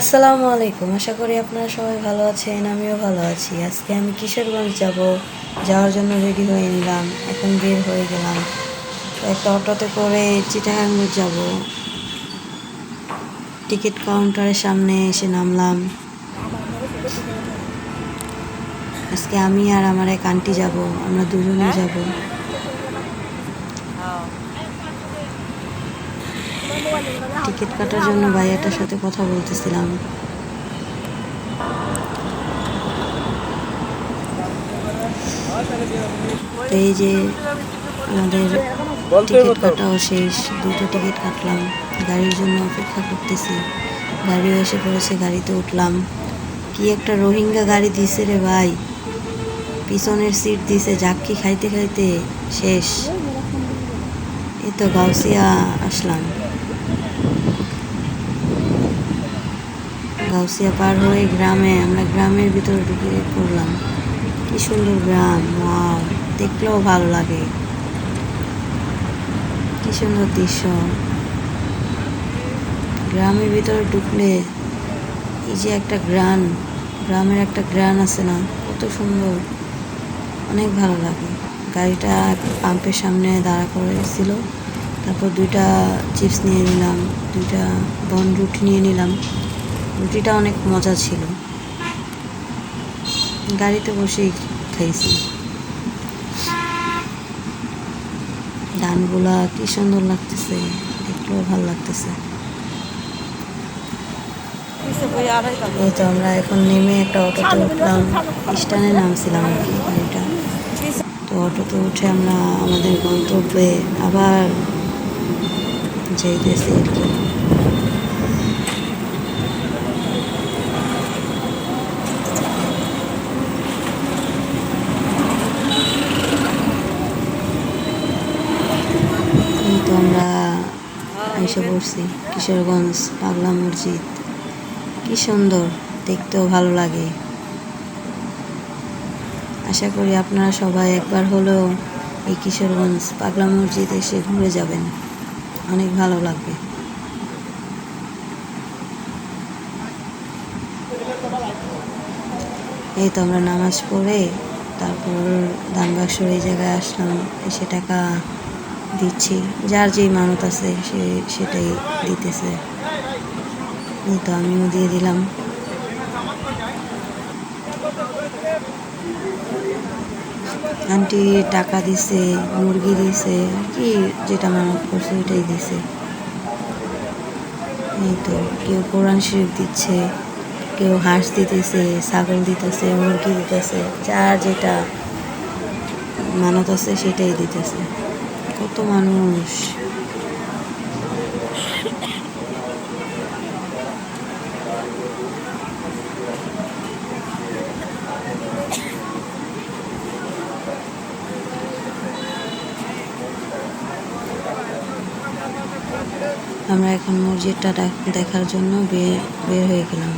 আসসালামু আলাইকুম। আশা করি আপনারা সবাই ভালো আছেন, আমিও ভালো আছি। আজকে আমি কিশোরগঞ্জ যাব, যাওয়ার জন্য রেডি হয়ে নিলাম, এখন বের হয়ে গেলাম। একটা অটোতে করে চিটাগাঙ্গ যাব। টিকিট কাউন্টারের সামনে এসে নামলাম। আজকে আমি আর আমার এক আন্টি যাব, আমরা দুজনে যাব। টিকিট কাটার জন্য ভাইয়াটার সাথে কথা বলতেছিলাম। এই যে আমাদের টিকিট কাটাও শেষ, দুটো টিকিট কাটলাম, গাড়ির জন্য অপেক্ষা করতেছি। গাড়িও এসে পড়েছে, গাড়িতে উঠলাম। কি একটা রোহিঙ্গা গাড়ি দিছে রে ভাই। পিছনের সিট দিছে জাক্কি খাইতে খাইতে শেষ। এই তো গাউসিয়া আসলাম। গাউসিয়া পার হয়ে গ্রামে, আমরা গ্রামের ভিতরে ঢুকে পড়লাম। কি সুন্দর গ্রাম, ওয়াও, দেখলেও ভালো লাগে। কি সুন্দর দৃশ্য। গ্রামের ভিতরে ঢুকলে এই যে একটা গ্রান, গ্রামের একটা গ্রান আছে না, কত সুন্দর, অনেক ভালো লাগে। গাড়িটা পাম্পের সামনে দাঁড়া করেছিল, তারপর দুইটা চিপস নিয়ে নিলাম, দুইটা বন রুটি নিয়ে নিলাম। রুটিটা অনেক মজা ছিল। গাড়িতে বসেই খাইছি। ধানগুলা কি সুন্দর লাগতেছে, দেখলেও ভালো লাগতেছে। এই তো আমরা এখন নেমে একটা অটোতে উঠলাম। স্ট্যান্ডে নামছিলাম আর কি গাড়িটা। তো অটোতে উঠে আমরা আমাদের গন্তব্যে আবার যাইতেছি আর কি এই তো আমরা এসে পড়ছি। কিশোরগঞ্জ, পাগলা মসজিদ। কি সুন্দর, দেখতেও ভালো লাগে। আশা করি আপনারা সবাই একবার হলেও এই কিশোরগঞ্জ, পাগলা মসজিদ এসে ঘুরে যাবেন। অনেক ভালো লাগবে। এই তো আমরা নামাজ পড়ে তারপর ধানবাক্সর এই জায়গায় আসলাম। এসে টাকা দিচ্ছি। যার যেই মানত আছে সে, সেটাই দিতেছে। তো আমিও দিয়ে দিলাম। আন্টি টাকা দিছে, মুরগি দিছে, কি যেটা মানত করছে ওইটাই দিছে। এই তো, কেউ কোরআন শরীফ দিচ্ছে, কেউ হাঁস দিতেছে, ছাগল দিতেছে, মুরগি দিতেছে, যার যেটা মানত আছে সেটাই দিতেছে। কত মানুষ? আমরা এখন দেখ- দেখার জন্য বের বের হয়ে গেলাম।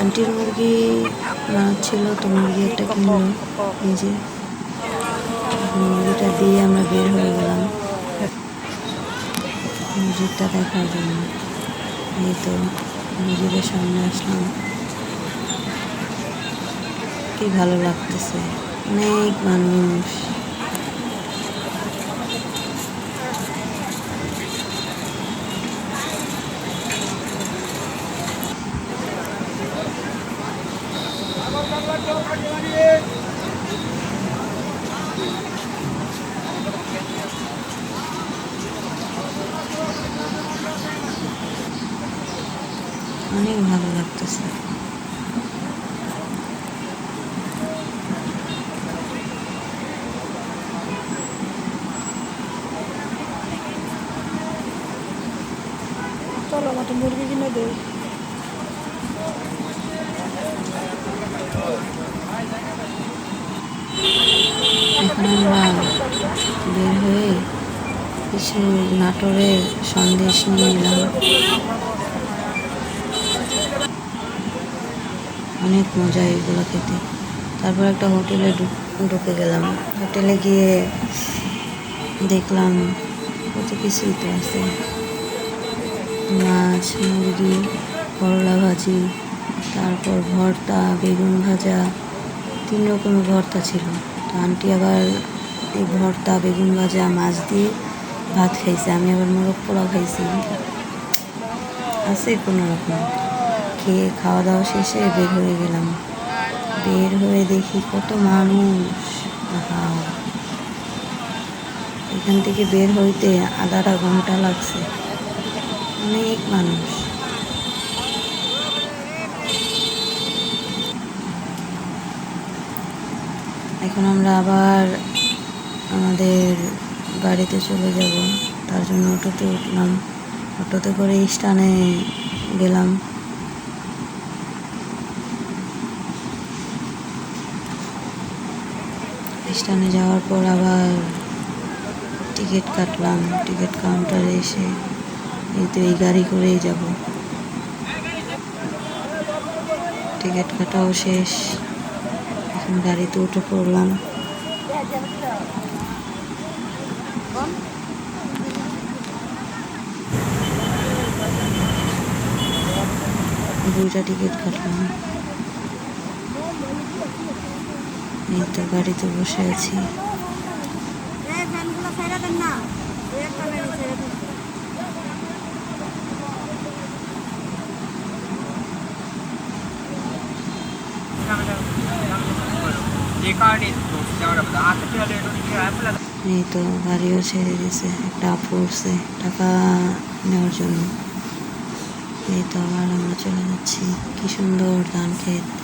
আন্টির মুরগি ছিল তো মুরগি একটা কিনলো, এই যে দিয়ে আমরা বের হয়ে গেলাম। মসজিদটা দেখার জন্য। এই তো মসজিদের সামনে আসলাম। কি ভালো লাগতেছে। অনেক মানুষ। অনেক ভালো লাগতেছে। চলো মুরগি কিনে এখন আমরা বের হয়ে কিছু নাটোরের সন্দেশ নিয়ে নিলাম অনেক মজা এগুলো খেতে। তারপর একটা হোটেলে ঢুক- গেলাম। হোটেলে গিয়ে দেখলাম কত কিছুই তো আছে। মাছ, মুরগি, করলা ভাজি, তারপর ভর্তা, বেগুন ভাজা, তিন রকমের ভর্তা ছিল। তো আন্টি আবার এই ভর্তা, বেগুন ভাজা, মাছ দিয়ে ভাত খাইছে। আমি আবার মোরগ পোলাও খাইছি। আছে কোনো রকম? খেয়ে খাওয়া দাওয়া শেষে বের হয়ে গেলাম। বের হয়ে দেখি কত মানুষ। এখান থেকে বের হইতে আধাটা ঘণ্টা লাগছে। অনেক মানুষ। এখন আমরা আবার আমাদের গাড়িতে চলে যাব। তার জন্য অটোতে উঠলাম। অটোতে করে স্টানে গেলাম। স্টানে যাওয়ার পর আবার টিকিট কাটলাম, টিকিট কাউন্টারে এসে এই তো এই গাড়ি করেই যাব। টিকিট কাটাও শেষ, এখন গাড়িতে উঠে পড়লাম। দুইটা টিকিট কাটলাম। এই তো গাড়িতে বসে আছি। এই তো গাড়িও ছেড়ে দিয়েছে একটা আপু টাকা নেওয়ার জন্য। এই তো আবার আমরা চলে যাচ্ছি। কি সুন্দর ধান ক্ষেত।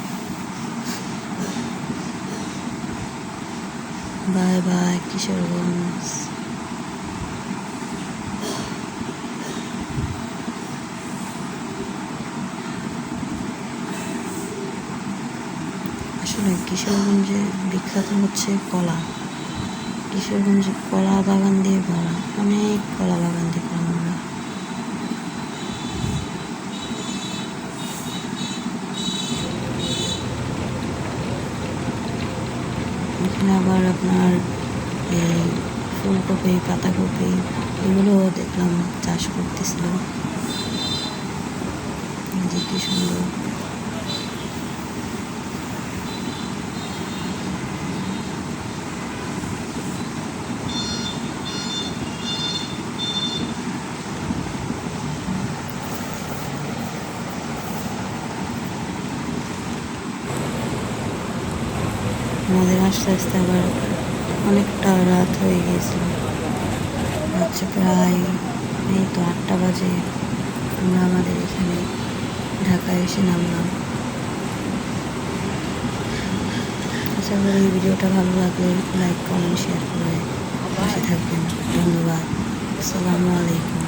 বাই বাই কিশোরগঞ্জ আসলে কিশোরগঞ্জে বিখ্যাত হচ্ছে কলা। কিশোরগঞ্জে কলা বাগান দিয়ে ভরা, অনেক কলা বাগান দেখলাম আমরা এখানে আবার আপনার এই ফুলকপি পাতাকপি এগুলোও দেখলাম চাষ করতেছিল যে কি সুন্দর। আমাদের আস্তে আস্তে আবার অনেকটা রাত হয়ে গিয়েছিল। হচ্ছে প্রায় এই তো আটটা বাজে। আমরা আমাদের এখানে ঢাকায় এসে নামলাম। আশা করি এই ভিডিওটা ভালো লাগলে লাইক কমেন্ট শেয়ার করে পাশে থাকবেন। ধন্যবাদ। আসসালামু আলাইকুম।